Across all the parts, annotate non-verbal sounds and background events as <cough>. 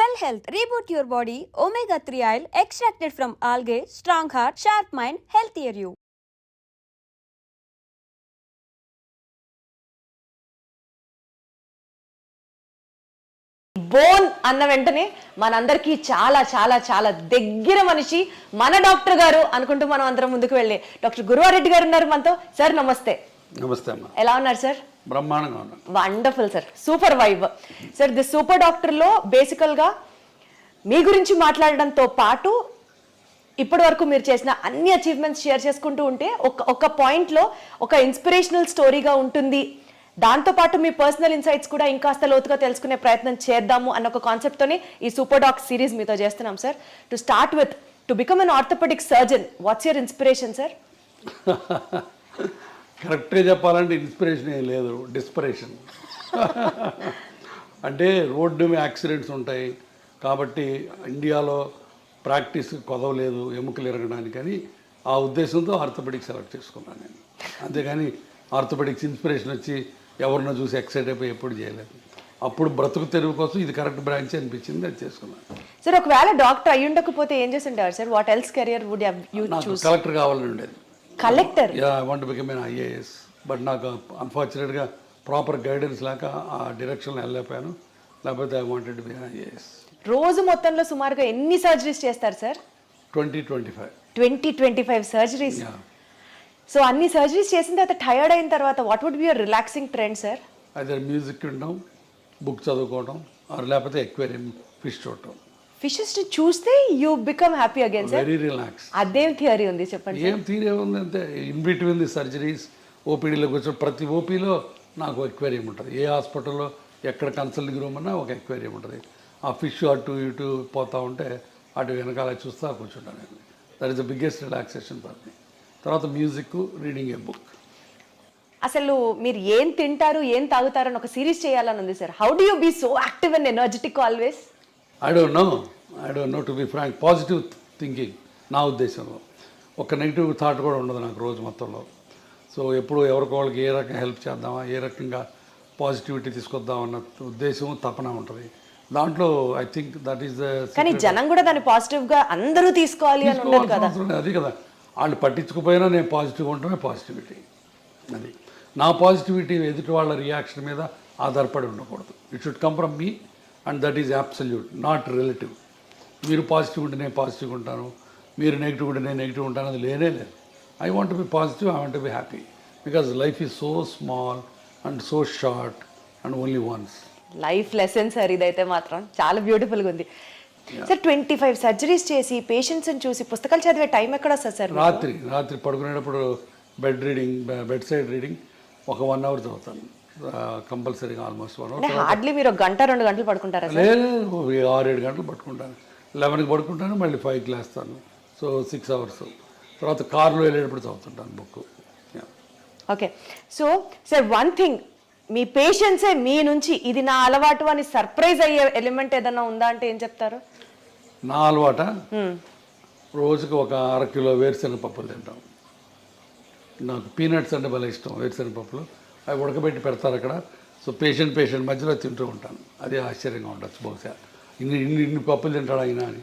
Cell health reboot your body omega three oil extracted from algae strong heart sharp mind healthier you bone అన్న వెంటనే మనందరికీ చాలా చాలా చాలా దగ్గర మనిషి మన డాక్టర్ గారు అనుకుంటూ మనం అందరం ముందుకు వెళ్ళే. డాక్టర్ గురువారెడ్డి గారు ఉన్నారు మనతో. సార్ నమస్తే. నమస్తే అమ్మా. ఎలా ఉన్నారు సార్ బ్రహ్మాండంగా ఉన్నాను wonderful sir super vibe sir the super డాక్టర్లో బేసికల్గా మీ గురించి మాట్లాడడంతో పాటు ఇప్పటి వరకు మీరు చేసిన అన్ని అచీవ్మెంట్స్ షేర్ చేసుకుంటూ ఉంటే ఒక ఒక పాయింట్లో ఒక ఇన్స్పిరేషనల్ స్టోరీగా ఉంటుంది. దాంతో పాటు మీ పర్సనల్ ఇన్సైట్స్ కూడా ఇంకాస్త లోతుగా తెలుసుకునే ప్రయత్నం చేద్దాము అన్న ఒక కాన్సెప్ట్తోనే ఈ సూపర్ డాక్ సిరీస్ మీతో చేస్తున్నాం sir to start with to become an orthopedic surgeon what's your inspiration sir కరెక్ట్గా చెప్పాలంటే ఇన్స్పిరేషన్ ఏం లేదు డిస్పరేషన్. <laughs> అంటే రోడ్డు మీద యాక్సిడెంట్స్ ఉంటాయి కాబట్టి ఇండియాలో ప్రాక్టీస్ కొదవలేదు ఎముకలు ఎరగడానికి అని ఆ ఉద్దేశంతో ఆర్థోపెడిక్ సెలెక్ట్ చేసుకున్నాను నేను. అంతేగాని ఆర్థోపెడిక్స్ ఇన్స్పిరేషన్ వచ్చి ఎవరినో చూసి ఎక్సైట్ అయిపోయి ఎప్పుడు చేయలేదు. అప్పుడు బ్రతుకు తెరువు కోసం ఇది కరెక్ట్ బ్రాంచ్ అనిపించింది అది చేసుకున్నాను. సార్ ఒకవేళ డాక్టర్ అయి ఉండకపోతే ఏం చేసి ఉంటారు sir what else career would you collector కావాలని ఉండేది. Collector yeah I want become an IAS but నాకు అన్ఫార్చునేట్గా ప్రాపర్ గైడెన్స్ లేక ఆ డైరెక్షన్లో వెళ్ళలేకపోయాను. లేకపోతే ఐ వాంటెడ్ బి ఐఏఎస్ రోజు మొత్తంలో సుమారుగా ఎన్ని సర్జరీస్ చేస్తారు sir twenty twenty five twenty twenty five surgeries yeah so అన్ని సర్జరీస్ చేసిన తర్వాత టైర్డ్ అయిన తర్వాత what would be your relaxing trend sir అదే మ్యూజిక్ వినడం బుక్ చదువుకోవడం ఆర్ లేకపోతే ఎక్వేరియం ఫిష్ చూడటం. ఫిషెస్ చూస్తే you become happy again sir very relax అదేం థియరీ ఉంది చెప్పండి ఏం తీరే ఉందంటే ఇన్ బిట్వీన్ ది సర్జరీస్ ఓపీడీలో కూర్చొని ప్రతి ఓపీలో నాకు ఎక్వేరియం ఉంటుంది. ఏ హాస్పిటల్లో ఎక్కడ కన్సల్టింగ్ రూమ్ అన్నా ఒక ఎక్వేరియం ఉంటుంది. ఆ ఫిష్ అటు ఇటు పోతూ ఉంటే అటు వెనకాల చూస్తా కూర్చుంటాను నేను. That is the biggest relaxation for me తర్వాత మ్యూజిక్ రీడింగ్ ఏ బుక్ అసలు మీరు ఏం తింటారు ఏం తాగుతారు అని ఒక సిరీస్ చేయాలని ఉంది sir how do you be so active and energetic always I don't know I don't know to be frank positive thinking నా ఉద్దేశంలో. ఒక నెగిటివ్ థాట్ కూడా ఉండదు నాకు రోజు మొత్తంలో. సో ఎప్పుడు ఎవరికి వాళ్ళకి ఏ రకంగా హెల్ప్ చేద్దామా ఏ రకంగా పాజిటివిటీ తీసుకొద్దాం అన్న ఉద్దేశం తపన ఉంటుంది. దాంట్లో I think that is the కానీ జనం కూడా దాన్ని పాజిటివ్గా అందరూ తీసుకోవాలి అని ఉండదు కదా. అది కదా. వాళ్ళు పట్టించుకుపోయినా నేను పాజిటివ్ ఉండటమే పాజిటివిటీ అది. నా పాజిటివిటీ ఎదుటి వాళ్ళ రియాక్షన్ మీద ఆధారపడి ఉండకూడదు. It should come from me and that is absolute not relative మీరు పాజిటివ్ ఉంటే నేను పాజిటివ్ ఉంటాను. మీరు నెగిటివ్ ఉంటే నేను నెగిటివ్ ఉంటాను. అది లేనే లేదు. I want be positive I want be happy because life is so small and so short and only once life lesson sir ఇదైతే మాత్రం చాలా బ్యూటిఫుల్గా ఉంది. సార్ ట్వంటీ ఫైవ్ సర్జరీస్ చేసి పేషెంట్స్ని చూసి పుస్తకాలు చదివే టైం ఎక్కడ వస్తుంది సార్ రాత్రి రాత్రి పడుకునేటప్పుడు bed reading bed side reading ఒక వన్ అవర్ చదువుతాను. కంపల్సరీగా ఆల్మోస్ట్ వన్ అవర్ హార్డ్లీ మీరు గంట రెండు గంటలు పడుకుంటారా లేదు ఆరు ఏడు గంటలు పట్టుకుంటాను లెవెన్కి పడుకుంటాను మళ్ళీ ఫైవ్కి లేస్తాను. సో సిక్స్ అవర్స్ తర్వాత కార్లో వెళ్ళేటప్పుడు చదువుతుంటాను book. Okay. So sir one thing మీ పేషెంట్సే మీ నుంచి ఇది నా అలవాటు అని సర్ప్రైజ్ అయ్యే ఎలిమెంట్ ఏదన్నా ఉందా అంటే ఏం చెప్తారు? నా అలవాట? రోజుకి ఒక అర కిలో వేరుశనగ పప్పులు తింటాం. నాకు పీనట్స్ అంటే భలే ఇష్టం వేరుశనగ పప్పులు అవి ఉడకబెట్టి పెడతారు అక్కడ. సో పేషెంట్ పేషెంట్ మధ్యలో తింటూ ఉంటాను. అది ఆశ్చర్యంగా ఉండొచ్చు బహుశా. ఇన్ని ఇన్ని ఇన్ని పప్పులు తింటాడు అయినా అని.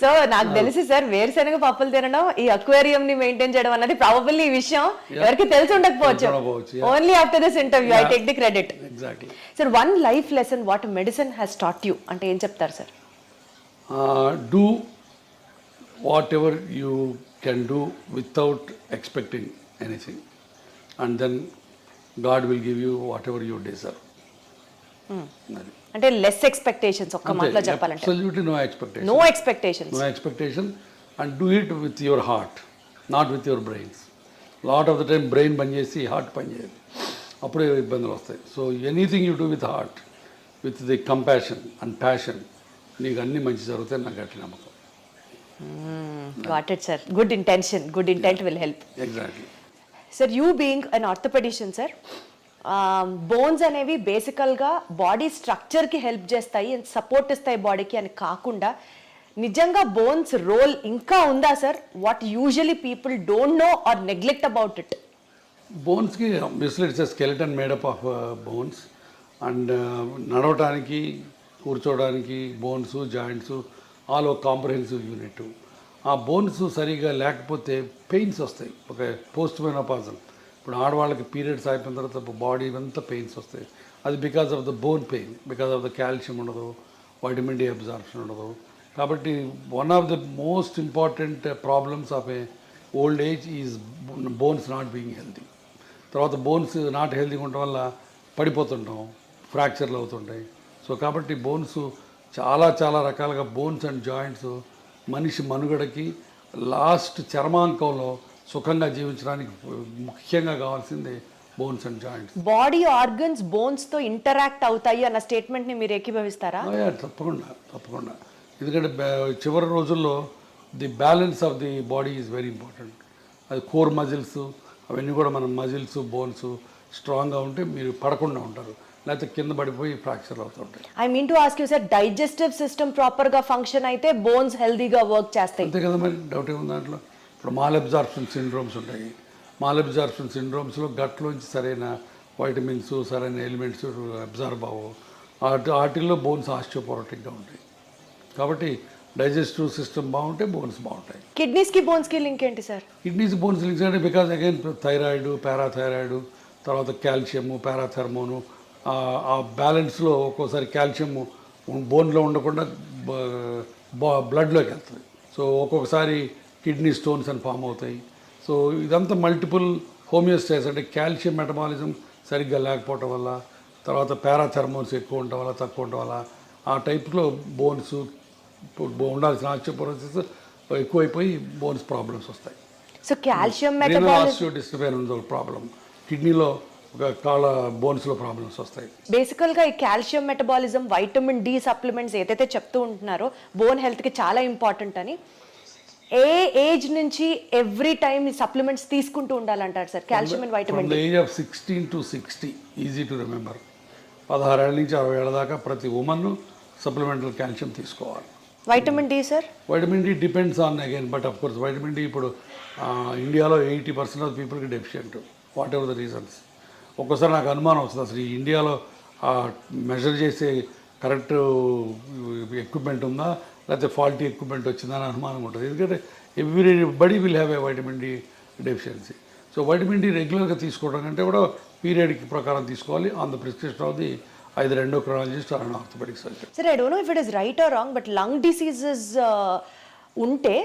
సో నాకు తెలిసి సార్ వేరుశనగ పప్పులు తినడం ఈ అక్వేరియం ని మెయింటైన్ చేయడం అన్నది ప్రాబబుల్లీ ఈ విషయం ఎవరికి తెలిసి ఉండకపోవచ్చు. Only after this interview I take the credit exactly sir one life lesson what medicine has taught you అంటే ఏం చెప్తారు సార్ uh, do whatever you can do without expecting anything. And then god will give you whatever you deserve అది. అంటే less expectations ఒక్క మాటలో చెప్పాలంటే. Absolutely no expectation. No expectations no expectation. And do it with your heart not with your brains. Lot of the time brain పని చేసి heart పని చేయదు. అప్పుడే ఇబ్బందులు వస్తాయి. So anything you do with heart with the compassion and passion నీకు అన్నీ మంచి జరుగుతాయి నాకు అట్లా నమ్మకం. Got it sir good intention good intent will help exactly sir you being an orthopedician sir bones అనేవి బేసికల్గా బాడీ స్ట్రక్చర్కి హెల్ప్ చేస్తాయి అండ్ సపోర్ట్ ఇస్తాయి బాడీకి అని కాకుండా నిజంగా బోన్స్ రోల్ ఇంకా ఉందా sir what usually people don't know or neglect about it బోన్స్కి obviously skeleton made up of bones and నడవటానికి కూర్చోవడానికి బోన్స్ జాయింట్స్ ఆల్ ఒక కాంప్రహెన్సివ్ యూనిట్ ఆ బోన్స్ సరిగా లేకపోతే పెయిన్స్ వస్తాయి. ఒక పోస్ట్ మెనోపాజల్ ఇప్పుడు ఆడవాళ్ళకి పీరియడ్స్ అయిపోయిన తర్వాత బాడీ అంతా పెయిన్స్ వస్తాయి. అది because of the bone pain because of the calcium ఉండదు వైటమిన్ డి అబ్జార్ప్షన్ ఉండదు. కాబట్టి one of the most important problems of a old age is bones not being healthy. తర్వాత బోన్స్ నాట్ హెల్తీగా ఉండటం వల్ల పడిపోతుంటాం ఫ్రాక్చర్లు అవుతుంటాయి. సో కాబట్టి బోన్స్ చాలా చాలా రకాలుగా బోన్స్ అండ్ జాయింట్స్ మనిషి మనుగడకి లాస్ట్ చర్మాంకంలో సుఖంగా జీవించడానికి ముఖ్యంగా కావాల్సింది bones and joints. Body organs బోన్స్తో interact అవుతాయి అన్న స్టేట్మెంట్ని మీరు ఏకీభవిస్తారా? తప్పకుండా తప్పకుండా. ఎందుకంటే చివరి రోజుల్లో the balance of the body is very important అది కోర్ మజిల్స్ అవన్నీ కూడా మన మజిల్స్ బోన్స్ స్ట్రాంగ్గా ఉంటే మీరు పడకుండా ఉంటారు. లేకపోతే కింద పడిపోయి ఫ్రాక్చర్ అవుతుంటాయి I mean to ask you sir digestive system ప్రాపర్గా ఫంక్షన్ అయితే బోన్స్ హెల్దీగా వర్క్ చేస్తాయి. అంతే కదా మరి డౌట్ ఏముంది దాంట్లో? ఇప్పుడు మాల్ అబ్జార్ప్షన్ సిండ్రోమ్స్ ఉంటాయి. మాల్ అబ్జార్ప్షన్ సిండ్రోమ్స్లో గట్లోంచి సరైన వైటమిన్స్ సరైన ఎలిమెంట్స్ అబ్జార్బ్ అవ్వవు. వాటి వాటిల్లో బోన్స్ ఆస్టియోపోరటిక్గా ఉంటాయి. కాబట్టి డైజెస్టివ్ సిస్టమ్ బాగుంటే బోన్స్ బాగుంటాయి. కిడ్నీస్కి బోన్స్కి లింక్ ఏంటి సార్ కిడ్నీస్ బోన్స్ లింక్స్ అంటే బికాజ్ అగైన్ థైరాయిడ్ పారాథైరాయిడ్ తర్వాత కాల్షియము పారాథర్మోను ఆ బ్యాలెన్స్లో ఒక్కోసారి కాల్షియం బోన్లో ఉండకుండా బ్లడ్లోకి వెళ్తుంది. సో ఒక్కొక్కసారి కిడ్నీ స్టోన్స్ అని ఫామ్ అవుతాయి. సో ఇదంతా మల్టిపుల్ హోమియోస్టేస్ అంటే కాల్షియం మెటబాలిజం సరిగ్గా లేకపోవటం వల్ల తర్వాత పారాథర్మోన్స్ ఎక్కువ ఉండటం వల్ల తక్కువ ఉండటం వల్ల ఆ టైప్లో బోన్స్ ఉండాల్సిన ఆస్టియోపోరోసిస్ ఎక్కువైపోయి బోన్స్ ప్రాబ్లమ్స్ వస్తాయి. సో కాల్షియం ఒక ప్రాబ్లం. కిడ్నీలో కాళ్ళ బోన్స్లో ప్రాబ్లమ్స్ వస్తాయి. బేసికల్గా ఈ calcium metabolism vitamin D supplements ఏదైతే చెప్తూ ఉంటున్నారో బోన్ హెల్త్కి చాలా ఇంపార్టెంట్ అని. ఏ ఏజ్ నుంచి ఎవ్రీ టైం ఈ సప్లిమెంట్స్ తీసుకుంటూ ఉండాలంటారు sir? Calcium and vitamin age of sixteen to sixty easy to remember. పదహారేళ్ళ నుంచి అరవై ఏళ్ళ దాకా ప్రతి ఉమెన్ సప్లిమెంటల్ కాల్షియం తీసుకోవాలి. Vitamin D sir? Vitamin D depends on again but of course vitamin D ఇప్పుడు ఇండియాలో ఎయిటీ పర్సెంట్ ఆఫ్ పీపుల్కి deficient whatever the reasons. ఒక్కోసారి నాకు అనుమానం వస్తుంది. అసలు ఇండియాలో మెజర్ చేసే కరెక్ట్ ఎక్విప్మెంట్ ఉందా? లేకపోతే ఫాల్టీ ఎక్విప్మెంట్ వచ్చిందా అని అనుమానం ఉంటుంది. ఎందుకంటే everybody will have a vitamin D deficiency so vitamin D రెగ్యులర్గా తీసుకోవడం కంటే కూడా పీరియడ్కి ప్రకారం తీసుకోవాలి. On the prescription of the రెండో endocrinologist or orthopedic surgeon sir I don't know if it is right or wrong but lung diseases ఉంటే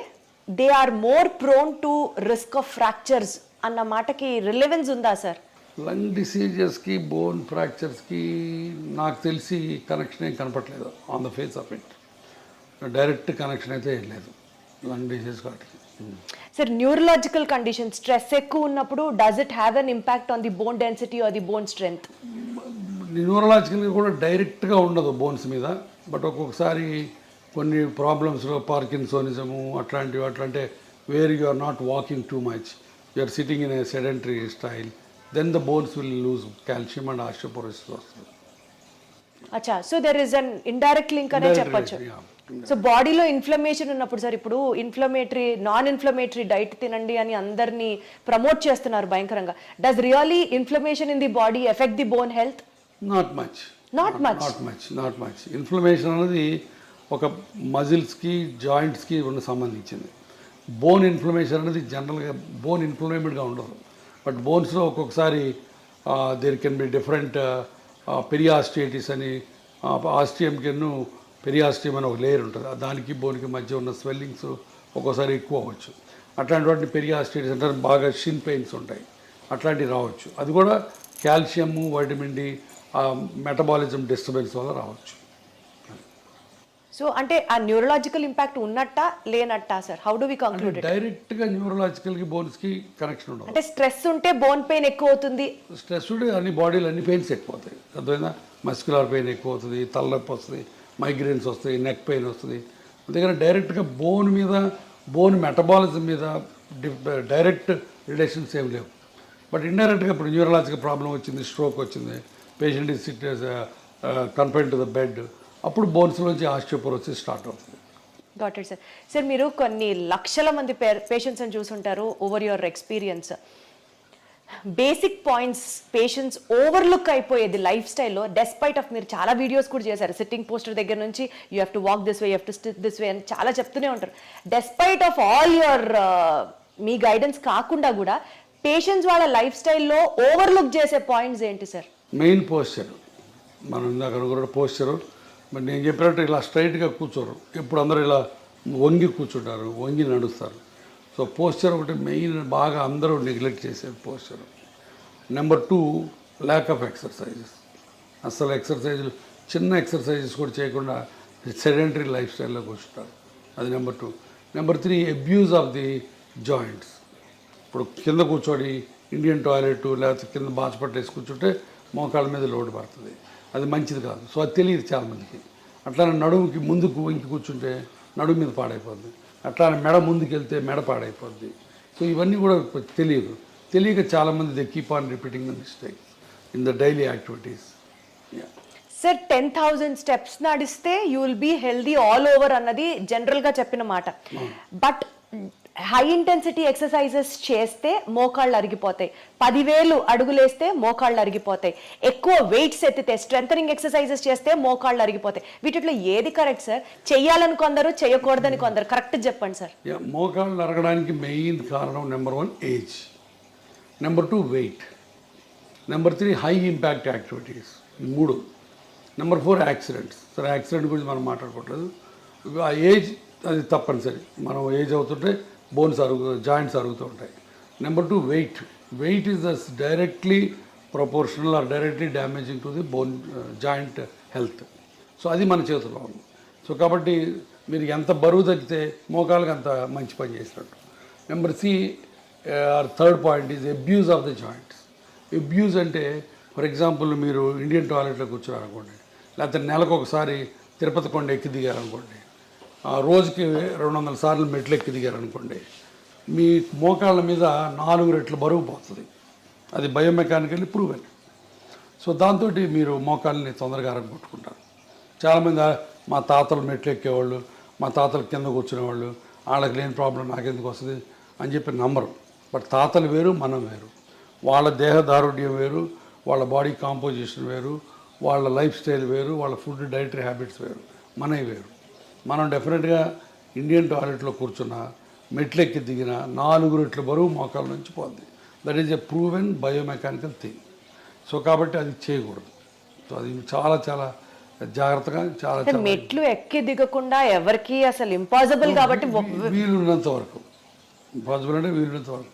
they are more prone to risk of fractures అన్న మాటకి రిలెవెన్స్ ఉందా sir lung డిసీజెస్కి bone ఫ్రాక్చర్స్కి నాకు తెలిసి connection ఏం కనపట్లేదు on the face of it direct connection అయితే ఏం లేదు. లంగ్ డిసీజ్ వాటికి సార్ న్యూరలాజికల్ కండిషన్ స్ట్రెస్ ఎక్కువ ఉన్నప్పుడు does it have an impact on the bone density or the bone strength న్యూరలాజికల్గా కూడా డైరెక్ట్గా ఉండదు బోన్స్ మీద. బట్ ఒక్కొక్కసారి కొన్ని ప్రాబ్లమ్స్లో పార్కిన్సోనిజము అట్లాంటివి అట్లాంటి where you are not walking too much. You are sitting in a sedentary style. Then the bones will lose calcium and osteoporosis వస్తుంది అచ్చా. So there is an indirect link అనే చెప్పొచ్చు. So బాడీలో inflammation ఉన్నప్పుడు sir ఇప్పుడు inflammatory non inflammatory diet తినండి అని అందరినీ ప్రమోట్ చేస్తున్నారు భయంకరంగా. Does really inflammation in the body effect the bone health not much Not much. Not much not much inflammation అనేది ఒక మజిల్స్కి జాయింట్స్కి ఉన్న సంబంధించింది. బోన్ ఇన్ఫ్లమేషన్ అనేది జనరల్గా బోన్ ఇన్ఫ్లమేటెడ్గా ఉండదు. బట్ బోన్స్లో ఒక్కొక్కసారి there can be different periostitis అని ఆస్టియంకిను పెరియాస్టియం అని ఒక లేయర్ ఉంటుంది. ఆ దానికి బోన్కి మధ్య ఉన్న స్వెల్లింగ్స్ ఒక్కోసారి ఎక్కువ అవ్వచ్చు. అట్లాంటి వాటిని పెరియాస్టిటిస్ అంటే బాగా షిన్ పెయిన్స్ ఉంటాయి. అట్లాంటివి రావచ్చు. అది కూడా calcium vitamin D metabolism disturbance వల్ల రావచ్చు. సో అంటే ఆ న్యూరలాజికల్ ఇంపాక్ట్ ఉన్నట్టా లేనట్టా sir how do we conclude it డైరెక్ట్గా న్యూరలాజికల్కి బోన్స్కి కనెక్షన్ ఉండదు. అంటే స్ట్రెస్ ఉంటే బోన్ పెయిన్ ఎక్కువ అవుతుంది స్ట్రెస్ ఉంటే అన్ని బాడీలో అన్ని పెయిన్స్ ఎక్కువ అవుతాయి అర్థమైందా? మస్కులర్ పెయిన్ ఎక్కువ అవుతుంది తలనొప్పి వస్తుంది మైగ్రేన్స్ వస్తాయి నెక్ పెయిన్ వస్తుంది. అందుకని డైరెక్ట్గా బోన్ మీద బోన్ మెటబాలిజం మీద డైరెక్ట్ రిలేషన్స్ ఏం లేవు. బట్ ఇండైరెక్ట్గా ఇప్పుడు న్యూరలాజికల్ ప్రాబ్లం వచ్చింది స్ట్రోక్ వచ్చింది. Patient is sit confine to the bed అప్పుడు బోన్స్లోంచి ఆస్టియోపోరోసిస్ స్టార్ట్ అవుతుంది. గాట్ ఇట్ సార్ సార్ మీరు కొన్ని లక్షల మంది పేషెంట్స్ అని చూసుంటారు over your experience basic points patients overlook అయిపోయేది లైఫ్ స్టైల్లో డెస్పైట్ ఆఫ్ మీరు చాలా వీడియోస్ కూడా చేశారు. సిట్టింగ్ పోస్టర్ దగ్గర నుంచి you have to walk this way you have to stitch this way అని చాలా చెప్తూనే ఉంటారు. డెస్పైట్ ఆఫ్ ఆల్ యువర్ మీ గైడెన్స్ కాకుండా కూడా పేషెంట్స్ వాళ్ళ లైఫ్ స్టైల్లో ఓవర్లుక్ చేసే పాయింట్స్ ఏంటి సార్ మెయిన్ పోస్చర్ మనం ఇందాక కూడా పోస్చరు మరి నేను చెప్పినట్టు ఇలా స్ట్రైట్గా కూర్చోరు. ఎప్పుడు అందరూ ఇలా వంగి కూర్చుంటారు వంగి నడుస్తారు. సో పోస్చర్ ఒకటి మెయిన్ బాగా అందరూ నెగ్లెక్ట్ చేసేది posture. Number two lack of exercises అసలు ఎక్సర్సైజులు చిన్న ఎక్సర్సైజెస్ కూడా చేయకుండా సెడెంటరీ లైఫ్ స్టైల్లో కూర్చుంటారు అది number two. Number three abuse of the joints ఇప్పుడు కింద కూర్చోడి ఇండియన్ టాయిలెట్ లేకపోతే కింద బాచపట్టేసి కూర్చుంటే మోకాళ్ళ మీద లోడ్ పడుతుంది. అది మంచిది కాదు. సో అది తెలియదు చాలామందికి. అట్లానే నడుముకి ముందుకు ఇంకి కూర్చుంటే నడుము మీద పాడైపోద్ది. అట్లానే మెడ ముందుకు వెళ్తే మెడ పాడైపోద్ది. సో ఇవన్నీ కూడా తెలియదు. తెలియక చాలామంది they keep on repeating the mistake in the daily activities. Sir ten thousand steps నడిస్తే you will be healthy all over అన్నది జనరల్గా చెప్పిన మాట. బట్ హై ఇంటెన్సిటీ ఎక్సర్సైజెస్ చేస్తే మోకాళ్ళు అరిగిపోతాయి. పదివేలు అడుగులేస్తే మోకాళ్ళు అరిగిపోతాయి. ఎక్కువ వెయిట్స్ ఎత్తితే స్ట్రెంథనింగ్ ఎక్సర్సైజెస్ చేస్తే మోకాళ్ళు అరిగిపోతాయి. వీటిలో ఏది కరెక్ట్ సార్ చేయాలని కొందరు చేయకూడదని కొందరు. కరెక్ట్ చెప్పండి సార్ మోకాళ్ళు అరగడానికి మెయిన్ కారణం number one age number two weight number three high impact activities మూడు. నెంబర్ ఫోర్ యాక్సిడెంట్స్ సరే యాక్సిడెంట్ గురించి మనం మాట్లాడుకోవట్లేదు. ఆ ఏజ్ అది తప్పనిసరి. మనం ఏజ్ అవుతుంటే బోన్స్ అరుగు జాయింట్స్ అరుగుతూ ఉంటాయి. Number two weight weight is thus directly proportional or directly damaging to the bone joint health so అది మన చేతిలో ఉంది. సో కాబట్టి మీరు ఎంత బరువు తగ్గితే మోకాలకు అంత మంచి పని చేసినట్టు. Number C or third point is abuse of the joints abuse అంటే ఫర్ ఎగ్జాంపుల్ మీరు ఇండియన్ టాయిలెట్లో కూర్చున్నారనుకోండి లేకపోతే నెలకు ఒకసారి తిరుపతి కొండ ఎక్కి దిగారనుకోండి రోజుకి రెండు వందల సార్లు మెట్లు ఎక్కి దిగారనుకోండి మీ మోకాళ్ళ మీద నాలుగు రెట్లు బరువు పోతుంది. అది బయోమెకానికల్లీ ప్రూవెన్. సో దాంతో మీరు మోకాళ్ళని తొందరగా అరగొట్టుకుంటారు చాలామంది మా తాతలు మెట్లు ఎక్కేవాళ్ళు మా తాతలు కింద కూర్చునేవాళ్ళు వాళ్ళకి లేని ప్రాబ్లం నాకెందుకు వస్తుంది? అని చెప్పి నమ్మరు. బట్ తాతలు వేరు మనం వేరు. వాళ్ళ దేహదారుఢ్యం వేరు వాళ్ళ బాడీ కాంపోజిషన్ వేరు వాళ్ళ లైఫ్ స్టైల్ వేరు వాళ్ళ ఫుడ్ డైటరీ హ్యాబిట్స్ వేరు. మనవి వేరు. మనం డెఫినెట్గా ఇండియన్ టాయిలెట్లో కూర్చున్న మెట్లెక్కి దిగిన నాలుగు రెట్ల బరువు మోకాల నుంచి పోద్ది. That is a proven biomechanical thing so కాబట్టి అది చేయకూడదు. సో అది చాలా చాలా జాగ్రత్తగా చాలా మెట్లు ఎక్కి దిగకుండా ఎవరికి అసలు ఇంపాసిబుల్ కాబట్టి వీలున్నంత వరకు. పాసిబుల్ అంటే వీలున్నంత వరకు.